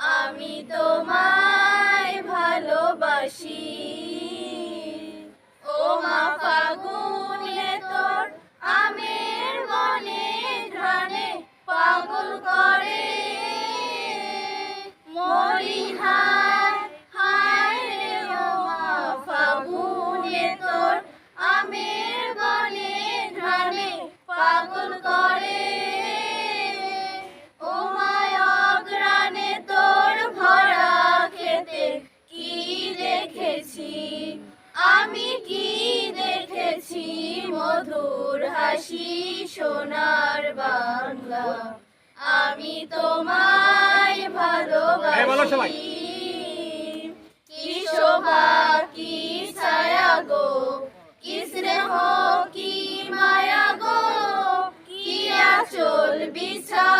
আমি তোমায় ভালোবাসি। সোনার বাংলা। আমি তোমায়। ভালোবাসি। কি শোভা কি ছায়া গো? কি স্নেহ কি মায়া গো? কি আচল বিছায়েছ